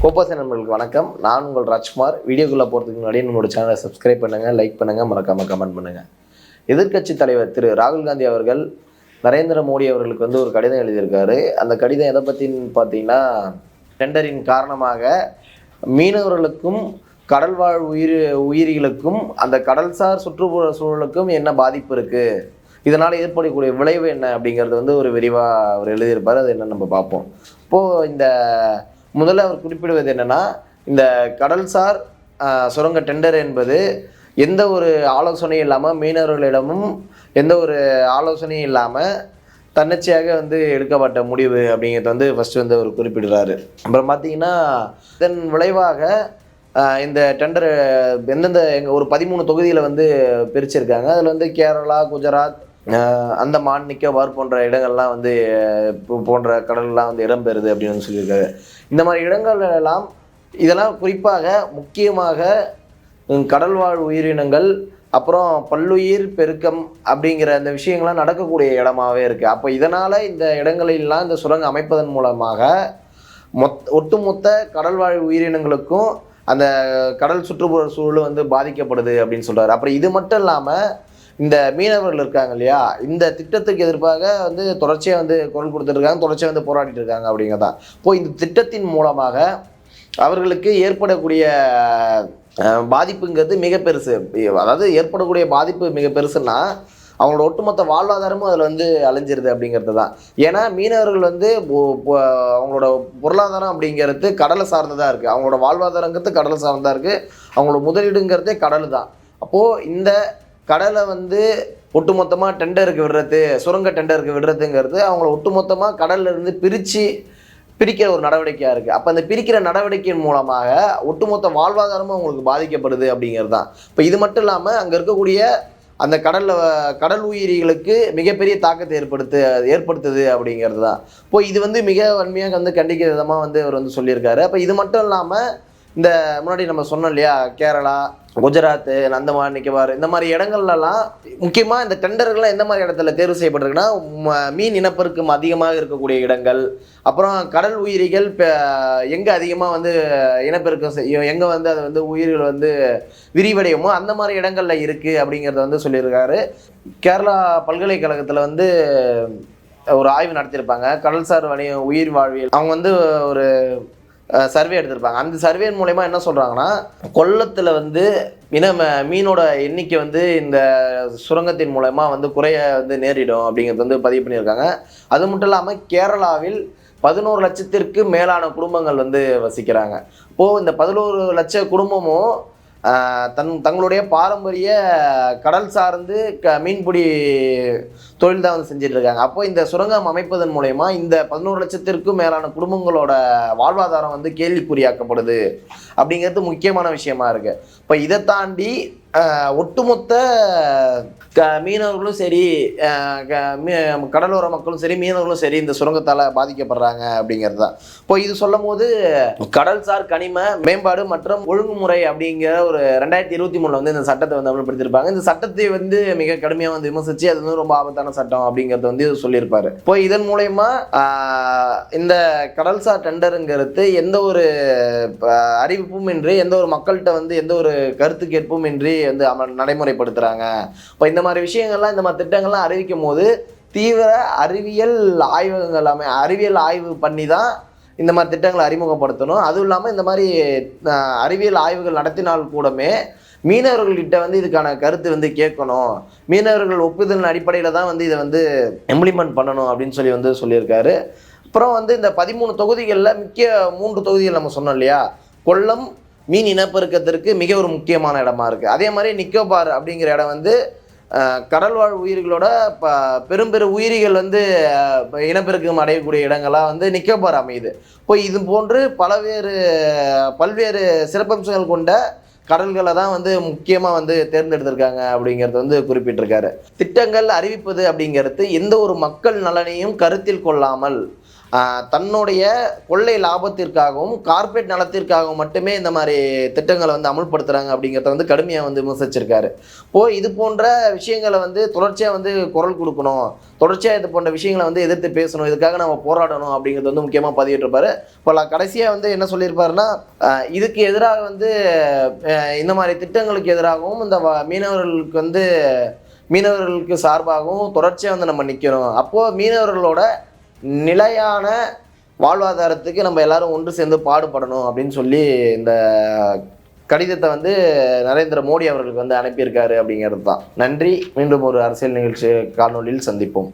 கோப்பாச நண்பர்களுக்கு வணக்கம். நான் உங்கள் ராஜ்குமார். வீடியோக்குள்ளே போகிறதுக்கு முன்னாடி நம்மளோட சேனலை சப்ஸ்கிரைப் பண்ணுங்கள் லைக் பண்ணுங்கள் மறக்காமல் கமெண்ட் பண்ணுங்கள் எதிர்க்கட்சி தலைவர் திரு ராகுல் காந்தி அவர்கள் நரேந்திர மோடி அவர்களுக்கு வந்து ஒரு கடிதம் எழுதியிருக்காரு. அந்த கடிதம் எதை பற்றின்னு பார்த்தீங்கன்னா டெண்டரின் காரணமாக மீனவர்களுக்கும் கடல்வாழ் உயிர் உயிரிகளுக்கும் அந்த கடல்சார் சுற்றுப்புற சூழலுக்கும் என்ன பாதிப்பு இருக்குது இதனால் ஏற்படக்கூடிய விளைவு என்ன அப்படிங்கிறது வந்து ஒரு விரிவாக அவர் எழுதியிருப்பார். அது என்ன நம்ம பார்ப்போம். இப்போது இந்த முதல்ல அவர் குறிப்பிடுவது என்னென்னா இந்த கடல்சார் சுரங்க டெண்டர் என்பது எந்த ஒரு ஆலோசனையும் இல்லாமல் மீனவர்களிடமும் எந்த ஒரு ஆலோசனையும் இல்லாமல் தன்னிச்சையாக வந்து எடுக்கப்பட்ட முடிவு அப்படிங்கிறது வந்து ஃபஸ்ட்டு வந்து அவர் குறிப்பிடுறாரு. அப்புறம் பார்த்தீங்கன்னா இதன் விளைவாக இந்த டெண்டர் எந்தெந்த எங்கள் ஒரு பதிமூணு தொகுதியில் வந்து பிரிச்சிருக்காங்க. அதில் வந்து கேரளா குஜராத் அந்த மாண்டிக்க நிக்கோபார் போன்ற இடங்கள்லாம் வந்து போன்ற கடல்லாம் வந்து இடம்பெறுது அப்படின்னு சொல்லியிருக்காரு. இந்த மாதிரி இடங்கள் எல்லாம் இதெல்லாம் குறிப்பாக முக்கியமாக கடல்வாழ் உயிரினங்கள் அப்புறம் பல்லுயிர் பெருக்கம் அப்படிங்கிற அந்த விஷயங்கள்லாம் நடக்கக்கூடிய இடமாவே இருக்குது அப்போ இதனால் இந்த இடங்களிலெலாம் இந்த சுரங்கம் அமைப்பதன் மூலமாக மொத் ஒட்டுமொத்த கடல்வாழ் உயிரினங்களுக்கும் அந்த கடல் சுற்றுப்புற சூழல் வந்து பாதிக்கப்படுது அப்படின்னு சொல்கிறார் அப்புறம் இது மட்டும் இல்லாமல் இந்த மீனவர்கள் இருக்காங்க இல்லையா? இந்த திட்டத்துக்கு எதிர்ப்பாக வந்து தொடர்ச்சியாக வந்து குரல் கொடுத்துட்ருக்காங்க தொடர்ச்சியாக வந்து போராடிட்டு இருக்காங்க அப்படிங்கிறதான். இப்போ இந்த திட்டத்தின் மூலமாக அவர்களுக்கு ஏற்படக்கூடிய பாதிப்புங்கிறது மிக பெருசு. அதாவது ஏற்படக்கூடிய பாதிப்பு மிக பெருசுன்னா அவங்களோட ஒட்டுமொத்த வாழ்வாதாரமும் அதில் வந்து அழிஞ்சிருது அப்படிங்கிறது தான் ஏன்னா மீனவர்கள் வந்து அவங்களோட பொருளாதாரம் அப்படிங்கிறது கடலை சார்ந்ததாக இருக்குது அவங்களோட வாழ்வாதாரங்கிறது கடலை சார்ந்ததாக இருக்குது அவங்களோட முதலீடுங்கிறதே கடல் தான் அப்போது இந்த கடலை வந்து ஒட்டுமொத்தமாக டெண்டருக்கு விடுறது சுரங்க டெண்டருக்கு விடுறதுங்கிறது அவங்கள ஒட்டுமொத்தமாக கடல்லேருந்து பிரித்து பிரிக்கிற ஒரு நடவடிக்கையாக இருக்குது அப்போ அந்த பிரிக்கிற நடவடிக்கையின் மூலமாக ஒட்டுமொத்த வாழ்வாதாரமும் அவங்களுக்கு பாதிக்கப்படுது அப்படிங்கிறது தான். இப்போ இது மட்டும் இல்லாமல் அங்கே இருக்கக்கூடிய அந்த கடலில் கடல் உயிரிகளுக்கு மிகப்பெரிய தாக்கத்தை ஏற்படுத்து ஏற்படுத்துது அப்படிங்கிறது தான். இப்போ இது வந்து மிக வன்மையாக வந்து கண்டிக்கிற விதமாக வந்து அவர் வந்து சொல்லியிருக்காரு. அப்போ இது மட்டும் இல்லாமல் இந்த முன்னாடி நம்ம சொன்னோம் இல்லையா கேரளா குஜராத் அந்தமான் நிக்கோபார் இந்த மாதிரி இடங்கள்லாம் முக்கியமாக இந்த டெண்டர்கள்லாம் எந்த மாதிரி இடத்துல தேர்வு செய்யப்பட்டிருக்குன்னா ம- மீன் இனப்பெருக்கம் அதிகமாக இருக்கக்கூடிய இடங்கள் அப்புறம் கடல் உயிரிகள் எங்கே அதிகமாக வந்து இனப்பெருக்கம் செய்யும் எங்கே வந்து அது வந்து உயிர்கள் வந்து விரிவடையுமோ அந்த மாதிரி இடங்களில் இருக்குது அப்படிங்கிறத வந்து சொல்லியிருக்காரு. கேரளா பல்கலைக்கழகத்தில் வந்து ஒரு ஆய்வு நடத்தியிருப்பாங்க. கடல்சார் வணிக உயிர் வாழ்வியல். அவங்க வந்து ஒரு சர்வே எடுத்திருப்பாங்க. அந்த சர்வே மூலயமா என்ன சொல்கிறாங்கன்னா கொல்லத்தில் வந்து இன ம- மீனோட எண்ணிக்கை வந்து இந்த சுரங்கத்தின் மூலயமா வந்து குறைய வந்து நேரிடும் அப்படிங்கிறது வந்து பதிவு பண்ணியிருக்காங்க. அது மட்டும் இல்லாமல் கேரளாவில் பதினோரு லட்சத்திற்கு மேலான குடும்பங்கள் வந்து வசிக்கிறாங்க. இப்போது இந்த பதினோரு லட்ச குடும்பமும் தன் தங்களுடைய பாரம்பரிய கடல் சார்ந்து க மீன்பிடி தொழில் தான் வந்து செஞ்சுட்டு இருக்காங்க அப்போ இந்த சுரங்கம் அமைப்பதன் மூலயமா இந்த பதினோரு லட்சத்திற்கும் மேலான குடும்பங்களோட வாழ்வாதாரம் வந்து கேள்விக்குறியாக்கப்படுது. அப்படிங்கிறது முக்கியமான விஷயமா இருக்கு. இப்போ இதை தாண்டி ஒட்டுமொத்த க மீனவர்களும் சரி க- மீ- கடலோர மக்களும் சரி மீனவர்களும் சரி இந்த சுரங்கத்தால் பாதிக்கப்படுறாங்க அப்படிங்கிறது தான். இப்போ இது சொல்லும் போது கடல்சார் கனிம மேம்பாடு மற்றும் ஒழுங்குமுறை அப்படிங்கிற ஒரு ரெண்டாயிரத்தி இருபத்தி மூணுல வந்து இந்த சட்டத்தை வந்து அமல்படுத்தியிருப்பாங்க. இந்த சட்டத்தை வந்து மிக கடுமையாக வந்து விமர்சித்து அது வந்து ரொம்ப ஆபத்தான சட்டம் அப்படிங்கிறது வந்து சொல்லியிருப்பாரு. இப்போ இதன் மூலயமா இந்த கடல்சார் டெண்டருங்கிறது எந்த ஒரு அறிவிப்பும் இன்றி எந்த ஒரு மக்கள்கிட்ட வந்து எந்த ஒரு கருத்து கேட்பும் இன்றி வந்து அமல் நடைமுறைப்படுத்துகிறாங்க இப்போ இந்த மாதிரி விஷயங்கள்லாம் இந்த மாதிரி திட்டங்கள்லாம் அறிவிக்கும் போது தீவிர அறிவியல் ஆய்வகங்கள் எல்லாமே அறிவியல் ஆய்வு பண்ணி தான் இந்த மாதிரி திட்டங்களை அறிமுகப்படுத்தணும். அதுவும் இல்லாமல் இந்த மாதிரி அறிவியல் ஆய்வுகள் நடத்தினால் கூடமே மீனவர்கள்கிட்ட வந்து இதுக்கான கருத்து வந்து கேட்கணும். மீனவர்கள் ஒப்புதல் அடிப்படையில் தான் வந்து இதை வந்து இம்ப்ளிமெண்ட் பண்ணணும் அப்படின்னு சொல்லி வந்து சொல்லியிருக்காரு. அப்புறம் வந்து இந்த பதிமூணு தொகுதிகளில் முக்கிய மூன்று தொகுதிகள் நம்ம சொன்னோம் இல்லையா? கொல்லம் மீன் இனப்பெருக்கத்திற்கு மிக ஒரு முக்கியமான இடமா இருக்குது அதே மாதிரி நிக்கோபார் அப்படிங்கிற இடம் வந்து கடல்வாழ் உயிர்களோட ப பெரும்பெரு உயிரிகள் வந்து இனப்பெருக்கம் அடையக்கூடிய இடங்களாக வந்து நிக்கோபார் அமையுது. இப்போ இது போன்று பலவேறு பல்வேறு சிறப்பம்சங்கள் கொண்ட கடல்களை தான் வந்து முக்கியமாக வந்து தேர்ந்தெடுத்திருக்காங்க அப்படிங்கிறது வந்து குறிப்பிட்டிருக்காரு. திட்டங்கள் அறிவிப்பது அப்படிங்கிறது எந்த ஒரு மக்கள் நலனையும் கருத்தில் கொள்ளாமல் தன்னுடைய கொள்ளை லாபத்திற்காகவும் கார்ப்பரேட் நலத்திற்காகவும் மட்டுமே இந்த மாதிரி திட்டங்களை வந்து அமுல்படுத்துகிறாங்க அப்படிங்கிறத வந்து கடுமையாக வந்து விமர்சிச்சிருக்காரு. இப்போது இது போன்ற விஷயங்களை வந்து தொடர்ச்சியாக வந்து குரல் கொடுக்கணும் தொடர்ச்சியாக இது போன்ற விஷயங்களை வந்து எதிர்த்து பேசணும் இதுக்காக நம்ம போராடணும் அப்படிங்கிறது வந்து முக்கியமாக பதிவிட்டிருப்பாரு. இப்போ கடைசியாக வந்து என்ன சொல்லியிருப்பாருன்னா இதுக்கு எதிராக வந்து இந்த மாதிரி திட்டங்களுக்கு எதிராகவும் இந்த வ- மீனவர்களுக்கு வந்து மீனவர்களுக்கு சார்பாகவும் தொடர்ச்சியாக வந்து நம்ம நிற்கணும் அப்போது மீனவர்களோட நிலையான வாழ்வாதாரத்துக்கு நம்ம எல்லாரும் ஒன்று சேர்ந்து பாடுபடணும் அப்படின்னு சொல்லி இந்த கடிதத்தை வந்து நரேந்திர மோடி அவர்களுக்கு வந்து அனுப்பியிருக்காரு அப்படிங்கிறது தான். நன்றி. மீண்டும் ஒரு அரசியல் நிகழ்ச்சி காணொலியில் சந்திப்போம்.